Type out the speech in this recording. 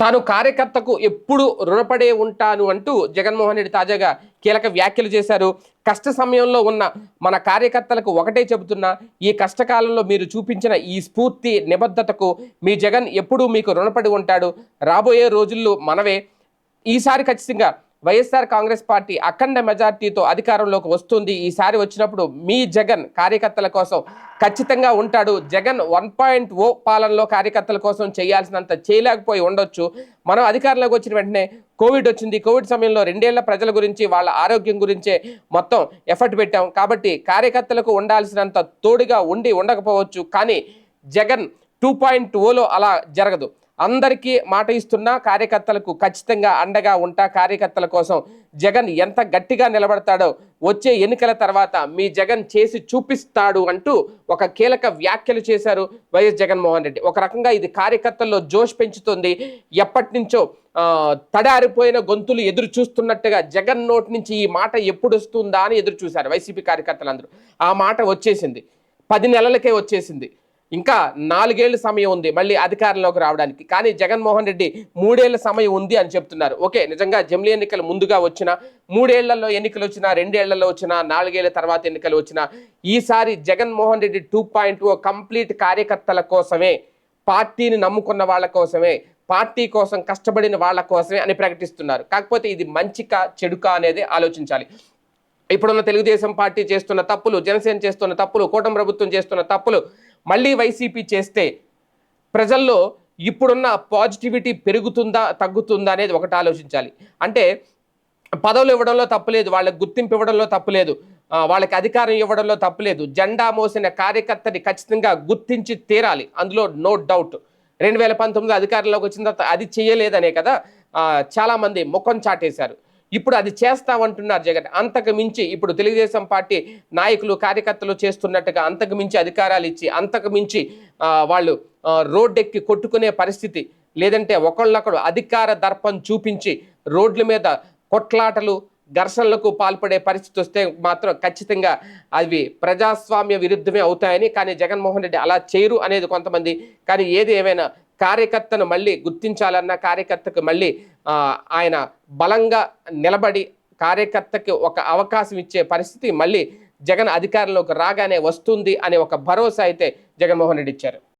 తాను కార్యకర్తకు ఎప్పుడు రుణపడే ఉంటాను అంటూ జగన్మోహన్ రెడ్డి తాజాగా కీలక వ్యాఖ్యలు చేశారు. కష్ట సమయంలో ఉన్న మన కార్యకర్తలకు ఒకటే చెబుతున్నా ఈ కష్టకాలంలో మీరు చూపించిన ఈ స్ఫూర్తి నిబద్ధతకు మీ జగన్ ఎప్పుడూ మీకు రుణపడి ఉంటాడు. రాబోయే రోజుల్లో మనవే ఈసారి ఖచ్చితంగా వైఎస్ఆర్ కాంగ్రెస్ పార్టీ అఖండ మెజార్టీతో అధికారంలోకి వస్తుంది. ఈసారి వచ్చినప్పుడు మీ జగన్ కార్యకర్తల కోసం ఖచ్చితంగా ఉంటాడు. జగన్ వన్ పాయింట్ ఓ పాలనలో కార్యకర్తల కోసం చేయాల్సినంత చేయలేకపోయి ఉండొచ్చు. మనం అధికారంలోకి వచ్చిన వెంటనే కోవిడ్ వచ్చింది. కోవిడ్ సమయంలో రెండేళ్ళ ప్రజల గురించి వాళ్ళ ఆరోగ్యం గురించే మొత్తం ఎఫర్ట్ పెట్టాం. కాబట్టి కార్యకర్తలకు ఉండాల్సినంత తోడుగా ఉండి ఉండకపోవచ్చు. కానీ జగన్ టూ పాయింట్ ఓలో అలా జరగదు. అందరికీ మాట ఇస్తున్నా కార్యకర్తలకు ఖచ్చితంగా అండగా ఉంటా. కార్యకర్తల కోసం జగన్ ఎంత గట్టిగా నిలబడతాడో వచ్చే ఎన్నికల తర్వాత మీ జగన్ చేసి చూపిస్తాడు అంటూ ఒక కీలక వ్యాఖ్యలు చేశారు వైఎస్ జగన్మోహన్ రెడ్డి. ఒక రకంగా ఇది కార్యకర్తల్లో జోష్ పెంచుతుంది. ఎప్పటి నుంచో తడారిపోయిన గొంతులు ఎదురు చూస్తున్నట్టుగా జగన్ నోటి నుంచి ఈ మాట ఎప్పుడు వస్తుందా అని ఎదురు చూశారు వైసీపీ కార్యకర్తలందరూ. ఆ మాట వచ్చేసింది. పది నెలలకే వచ్చేసింది. ఇంకా నాలుగేళ్ళ సమయం ఉంది మళ్ళీ అధికారంలోకి రావడానికి. కానీ జగన్మోహన్ రెడ్డి మూడేళ్ళ సమయం ఉంది అని చెప్తున్నారు. ఓకే నిజంగా జమిలీ ఎన్నికలు ముందుగా వచ్చిన మూడేళ్ళలో ఎన్నికలు వచ్చినా రెండేళ్ళలో వచ్చినా నాలుగేళ్ళ తర్వాత ఎన్నికలు వచ్చినా ఈసారి Jaganmohan Reddy two point O complete కార్యకర్తల కోసమే పార్టీని నమ్ముకున్న వాళ్ళ కోసమే పార్టీ కోసం కష్టపడిన వాళ్ళ కోసమే అని ప్రకటిస్తున్నారు. కాకపోతే ఇది మంచికా చెడుకా అనేది ఆలోచించాలి. ఇప్పుడున్న తెలుగుదేశం పార్టీ చేస్తున్న తప్పులు జనసేన చేస్తున్న తప్పులు కూటమి ప్రభుత్వం చేస్తున్న తప్పులు మళ్ళీ వైసీపీ చేస్తే ప్రజల్లో ఇప్పుడున్న పాజిటివిటీ పెరుగుతుందా తగ్గుతుందా అనేది ఒకటి ఆలోచించాలి. అంటే పదవులు ఇవ్వడంలో తప్పులేదు వాళ్ళకి గుర్తింపు ఇవ్వడంలో తప్పులేదు వాళ్ళకి అధికారం ఇవ్వడంలో తప్పులేదు జెండా మోసిన కార్యకర్తని ఖచ్చితంగా గుర్తించి తీరాలి. అందులో నో డౌట్. రెండు వేల పంతొమ్మిది అధికారంలోకి వచ్చిన తర్వాత అది చేయలేదనే కదా చాలామంది ముఖం చాటేశారు. ఇప్పుడు అది చేస్తామంటున్నారు జగన్. అంతకు మించి ఇప్పుడు తెలుగుదేశం పార్టీ నాయకులు కార్యకర్తలు చేస్తున్నట్టుగా అంతకు మించి అధికారాలు ఇచ్చి అంతకు మించి వాళ్ళు రోడ్డెక్కి కొట్టుకునే పరిస్థితి లేదంటే ఒకళ్ళొకడు అధికార దర్పం చూపించి రోడ్ల మీద కొట్లాటలు ఘర్షణలకు పాల్పడే పరిస్థితి వస్తే మాత్రం ఖచ్చితంగా అవి ప్రజాస్వామ్య విరుద్ధమే అవుతాయని కానీ జగన్మోహన్ రెడ్డి అలా చేయరు అనేది కొంతమంది. కానీ ఏది ఏమైనా కార్యకర్తను మళ్ళీ గుర్తించాలన్న కార్యకర్తకు మళ్ళీ ఆయన బలంగా నిలబడి కార్యకర్తకి ఒక అవకాశం ఇచ్చే పరిస్థితి మళ్ళీ జగన్ అధికారంలోకి రాగానే వస్తుంది అనే ఒక భరోసా అయితే జగన్మోహన్ రెడ్డి ఇచ్చారు.